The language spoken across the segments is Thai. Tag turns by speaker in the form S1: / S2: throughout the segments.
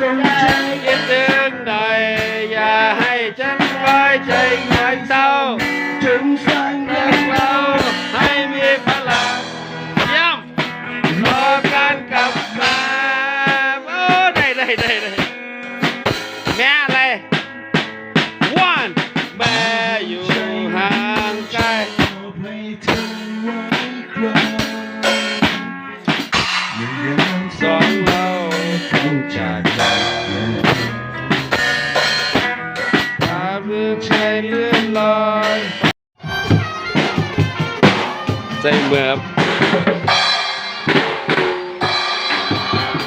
S1: สนใจคิ
S2: ดถึ
S3: งหน่อย อย่าให้ฉันไว้ใจหน่อยเศร้า
S2: ถึงสั่งรั
S3: รั
S2: ก
S3: ก
S2: เรา
S3: เราให้มีพลังเยี่ยมรอการกลับมาโอ้ได้ได้ได้ได้แม่อะไร one แม่อยู่ห่างไกล
S2: ให้เธอไว้ครองเมื่อยาม
S3: ใช้เลื่อนลอยใจเมื่อบ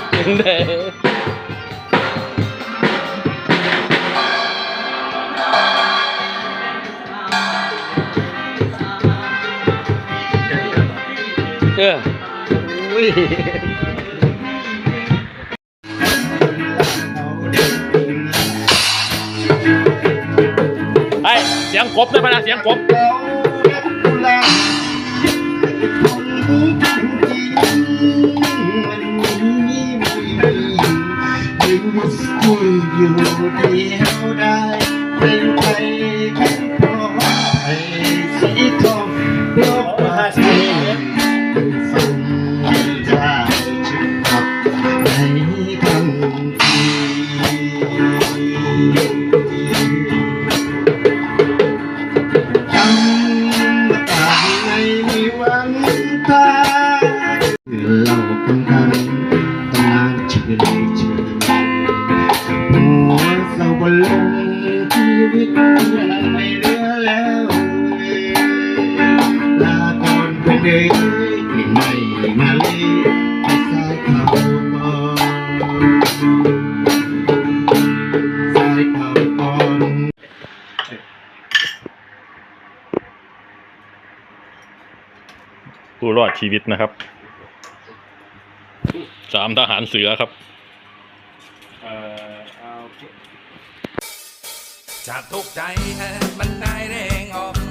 S3: เป็นไงเอออุ้ย สียงกบด้วยพนะเสียงกบ
S1: เรารักกุหลาบคนจริงมันไม่มีดึงมาคุยอยู่เดียวได้ ชีวิตไม่เหลือแล้วลาก่อนเป็นเด็กที่ไม่มาเลยให้สายเขาก่อนสายเขาก่อน
S4: ผู้รอดชีวิตนะครับ สามทหารเสือครับ
S5: จะทุกใจมันได้แดงออก